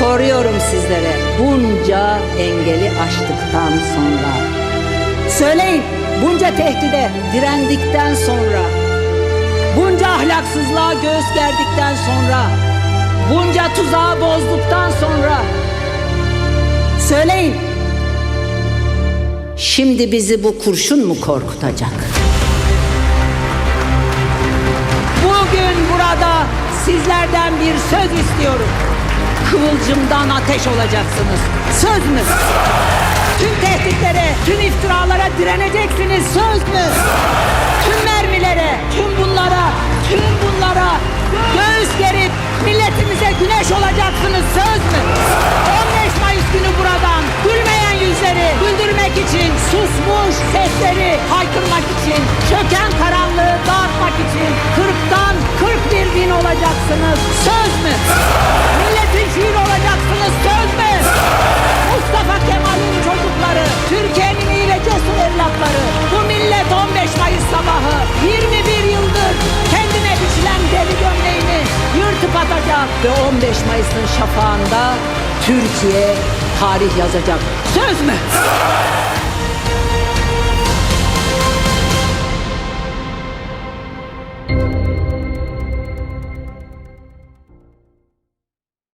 Soruyorum sizlere bunca engeli aştıktan sonra. Söyleyin bunca tehdide direndikten sonra. Bunca ahlaksızlığa göğüs gerdikten sonra. Bunca tuzağı bozduktan sonra. Söyleyin. Şimdi bizi bu kurşun mu korkutacak? Bugün burada sizlerden bir söz istiyorum. Kıvılcımdan ateş olacaksınız. Söz mü? Tüm tehditlere, tüm iftiralara direneceksiniz. Söz mü? Tüm mermilere, tüm bunlara, tüm bunlara göğüs gerip milletimize güneş olacaksınız. Söz mü? 15 Mayıs günü buradan gülmeyen yüzleri güldürmek için, susmuş sesleri haykırmak için, çöken karanlığı dağıtmak için 40'tan 41 bin olacaksınız. Söz atacak ve 15 Mayıs'ın şafağında Türkiye tarih yazacak. Söz mü?